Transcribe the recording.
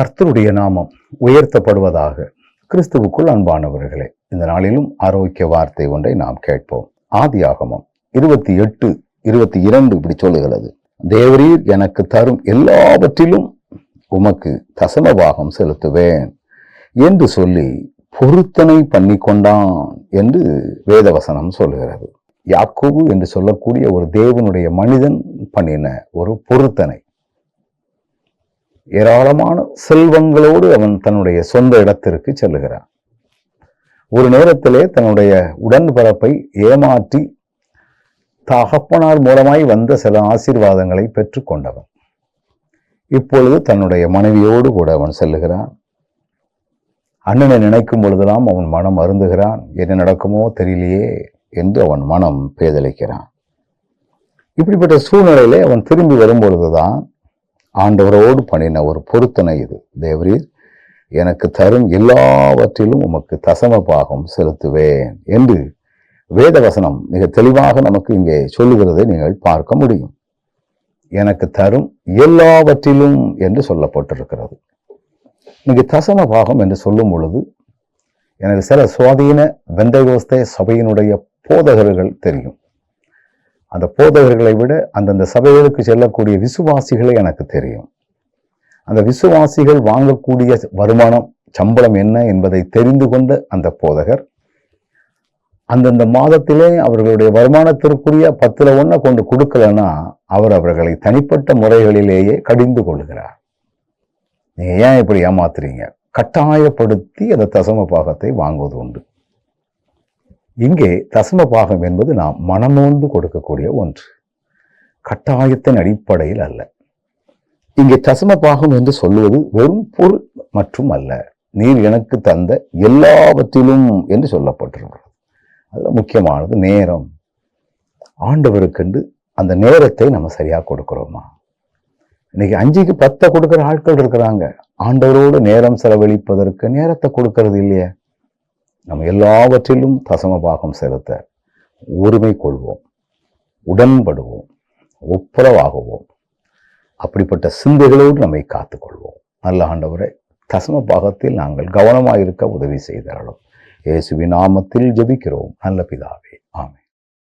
கர்த்தருடைய நாமம் உயர்த்தப்படுவதாக கிறிஸ்துவுக்குள் அன்பானவர்களே இந்த நாளிலும் ஆரோக்கிய வார்த்தை ஒன்றை நாம் கேட்போம். ஆதியாகமம் இருபத்தி எட்டு இருபத்தி இரண்டு இப்படி சொல்லுகிறது. தேவரீர் எனக்கு தரும் எல்லாவற்றிலும் உமக்கு தசமபாகம் செலுத்துவேன் என்று சொல்லி பொருத்தனை பண்ணி கொண்டான் என்று வேதவசனம் சொல்லுகிறது. யாக்கோபு என்று சொல்லக்கூடிய ஒரு தேவனுடைய மனிதன் பண்ணின ஒரு பொருத்தனை. ஏராளமான செல்வங்களோடு அவன் தன்னுடைய சொந்த இடத்திற்கு செல்லுகிறான். ஒரு நேரத்திலே தன்னுடைய உடன்பரப்பை ஏமாற்றி தகப்பனார் மூலமாய் வந்த சில ஆசீர்வாதங்களை பெற்றுக்கொண்டவன் இப்பொழுது தன்னுடைய மனைவியோடு கூட அவன் செல்லுகிறான். அண்ணனை நினைக்கும் பொழுதெல்லாம் அவன் மனம் அருந்துகிறான். என்ன நடக்குமோ தெரியலையே என்று அவன் மனம் பேதலிக்கிறான் இப்படிப்பட்ட சூழ்நிலையிலே அவன் திரும்பி வரும்பொழுதுதான் ஆண்டவரோடு பண்ணின ஒரு பொருத்தனை இது. தேவரீர் எனக்கு தரும் எல்லாவற்றிலும் உமக்கு தசம பாகம் செலுத்துவேன் என்று வேதவசனம் மிக தெளிவாக நமக்கு இங்கே சொல்லுகிறதை நீங்கள் பார்க்க முடியும். எனக்கு தரும் எல்லாவற்றிலும் என்று சொல்லப்பட்டிருக்கிறது. இங்கு தசம பாகம் என்று சொல்லும் பொழுது எனக்கு சில சுவாதீன வெந்தகோஸ்தே சபையினுடைய போதகர்கள் தெரியும். அந்த போதகர்களை விட அந்தந்த சபைகளுக்கு செல்லக்கூடிய விசுவாசிகளை எனக்கு தெரியும். அந்த விசுவாசிகள் வாங்கக்கூடிய வருமானம் சம்பளம் என்ன என்பதை தெரிந்து கொண்ட அந்த போதகர் அந்தந்த மாதத்திலே அவர்களுடைய வருமானத்திற்குரிய பத்துல ஒன்றை கொண்டு கொடுக்கலன்னா அவர் அவர்களை தனிப்பட்ட முறைகளிலேயே கடிந்து கொள்கிறார். நீங்கள் ஏன் இப்படி ஏமாத்துறீங்க? கட்டாயப்படுத்தி அந்த தசம பாகத்தை வாங்குவது உண்டு. இங்கே தசம பாகம் என்பது நாம் மனநோந்து கொடுக்கக்கூடிய ஒன்று. கட்டாயத்தின் அடிப்படையில் அல்ல. இங்கே தசம பாகம் என்று சொல்லுவது வெறும் பொருள் மற்றும் அல்ல. நீர் எனக்கு தந்த எல்லாவற்றிலும் என்று சொல்லப்பட்டிருக்கிறது. அதில் முக்கியமானது நேரம். ஆண்டவருக்கென்று அந்த நேரத்தை நம்ம சரியாக கொடுக்குறோமா? இன்னைக்கு அஞ்சுக்கு பத்தை கொடுக்குற ஆட்கள் இருக்கிறாங்க. ஆண்டவரோடு நேரம் செலவழிப்பதற்கு நேரத்தை கொடுக்கறது இல்லையே. நம்ம எல்லாவற்றிலும் தசம பாகம் செலுத்த உரிமை கொள்வோம் உடன்படுவோம் ஒப்புரவாகுவோம். அப்படிப்பட்ட சிந்தைகளோடு நம்மை காத்துக்கொள்வோம் நல்ல ஆண்டவரை தசம பாகத்தில் நாங்கள் கவனமாக இருக்க உதவி செய்தாலும் இயேசுவின் நாமத்தில் ஜெபிக்கிறோம். நல்ல பிதாவே.